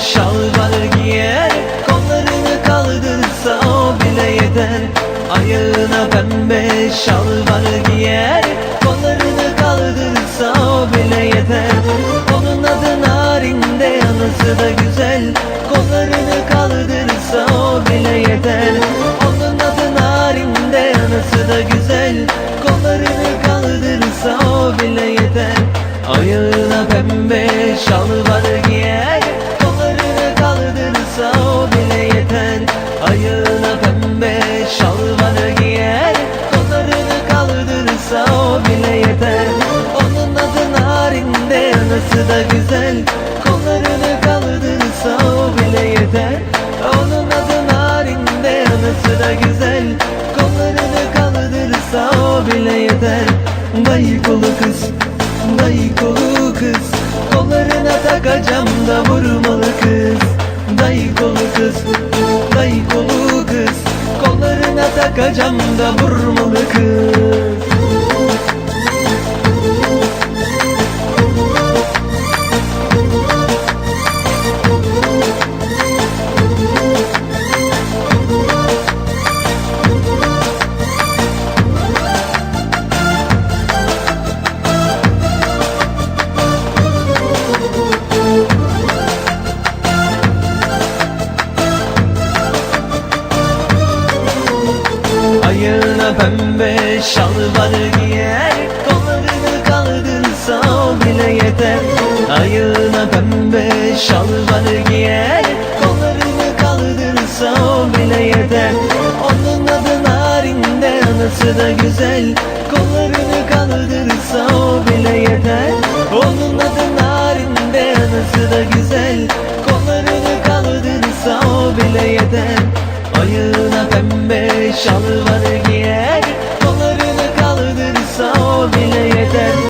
şalvar giyer Kollarını kaldırsa o bile yeter. Ayağına pembe şalvar giyer Kollarını kaldırsa o bile yeter. Onun adı narinde yanısı da güzel. Kollarını kaldırsa o bile yeter. Onun adı narinde yanısı da güzel. Kollarını kaldırsa o bile yeter. Ayağına pembe şalvar giyer yanısı da güzel Kollarını kaldırsa o bile yeter. Onun adı narinde yanısı da güzel Kollarını kaldırsa o bile yeter. Dayı kolu kız Dayı kolu kız Kollarına takacağım da vurmalı kız. Dayı kolu kız Dayı kolu kız Kollarına takacağım da vurmalı kız Ayağına pembe şalvar giyer Kollarını kaldırsa o bile yeter. Ayağına pembe şalvar giyer Kollarını kaldırsa o bile yeter. Onun adı narinde yanısı da güzel. Kollarını चल वर्गी है